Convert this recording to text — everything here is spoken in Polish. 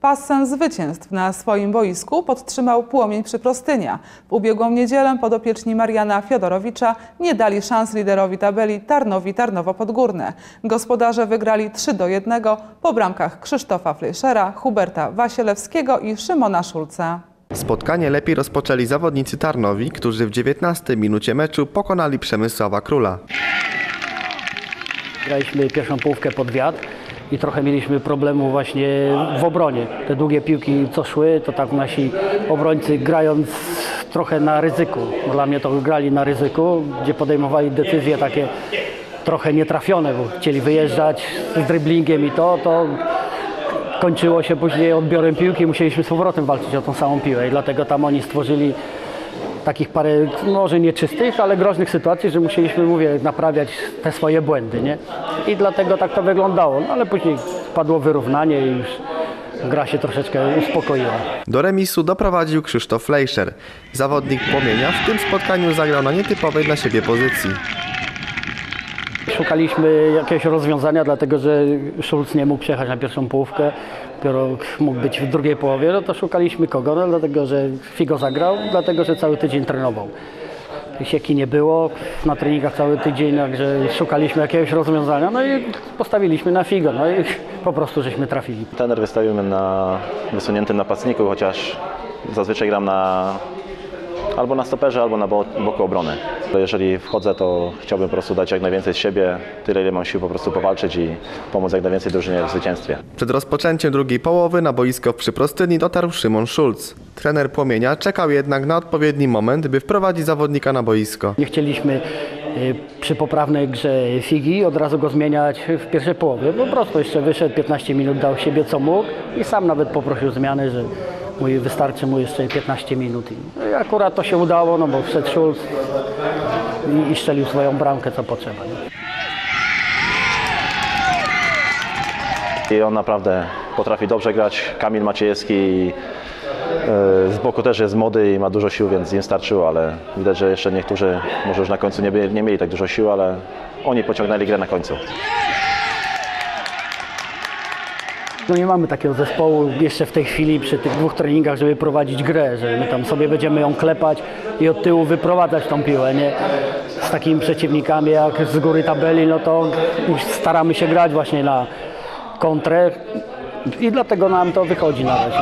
Passem zwycięstw na swoim boisku podtrzymał płomień Przyprostynia. W ubiegłą niedzielę podopieczni Mariana Fiodorowicza nie dali szans liderowi tabeli Tarnowi Tarnowo Podgórne. Gospodarze wygrali 3 do 1 po bramkach Krzysztofa Fleischera, Huberta Wasielewskiego i Szymona Szulca. Spotkanie lepiej rozpoczęli zawodnicy Tarnowi, którzy w 19 minucie meczu pokonali Przemysława Króla. Graliśmy pierwszą połówkę pod wiatr i trochę mieliśmy problemu właśnie w obronie. Te długie piłki co szły, to tak nasi obrońcy grając trochę na ryzyku. Dla mnie to grali na ryzyku, gdzie podejmowali decyzje takie trochę nietrafione, bo chcieli wyjeżdżać z driblingiem i to, to kończyło się później odbiorem piłki musieliśmy z powrotem walczyć o tą samą piłę i dlatego tam oni stworzyli takich parę, może nieczystych, ale groźnych sytuacji, że musieliśmy, mówię, naprawiać te swoje błędy, nie? I dlatego tak to wyglądało, no, ale później padło wyrównanie i już gra się troszeczkę uspokoiła. Do remisu doprowadził Krzysztof Fleischer. Zawodnik Płomienia w tym spotkaniu zagrał na nietypowej dla siebie pozycji. Szukaliśmy jakiegoś rozwiązania, dlatego że Schulz nie mógł przyjechać na pierwszą połówkę, dopiero mógł być w drugiej połowie, no to szukaliśmy kogo, no dlatego że Figo zagrał, dlatego że cały tydzień trenował. Sieki nie było na treningach cały tydzień, także szukaliśmy jakiegoś rozwiązania, no i postawiliśmy na Figo, no i po prostu żeśmy trafili. Trener wystawił mnie na wysuniętym napastniku, chociaż zazwyczaj gram na albo na stoperze, albo na bo- boku obrony. Jeżeli wchodzę, to chciałbym po prostu dać jak najwięcej z siebie, tyle ile mam sił po prostu powalczyć i pomóc jak najwięcej drużynie w zwycięstwie. Przed rozpoczęciem drugiej połowy na boisko w Przyprostyni dotarł Szymon Schulz. Trener Płomienia czekał jednak na odpowiedni moment, by wprowadzić zawodnika na boisko. Nie chcieliśmy y, przy poprawnej grze Figi od razu go zmieniać w pierwszej połowie. Po prostu jeszcze wyszedł, 15 minut dał siebie co mógł i sam nawet poprosił zmiany, że mój, wystarczy mu jeszcze 15 minut. I no i akurat to się udało, no bo wszedł Schulz i, i strzelił swoją bramkę co potrzeba. Nie? I on naprawdę potrafi dobrze grać. Kamil Maciejewski e, z boku też jest młody i ma dużo sił, więc im starczyło, ale widać, że jeszcze niektórzy może już na końcu nie, nie mieli tak dużo sił, ale oni pociągnęli grę na końcu. No nie mamy takiego zespołu jeszcze w tej chwili przy tych dwóch treningach, żeby prowadzić grę, że my tam sobie będziemy ją klepać i od tyłu wyprowadzać tą piłę, nie? Z takimi przeciwnikami jak z góry tabeli, no to staramy się grać właśnie na kontrę i dlatego nam to wychodzi na razie.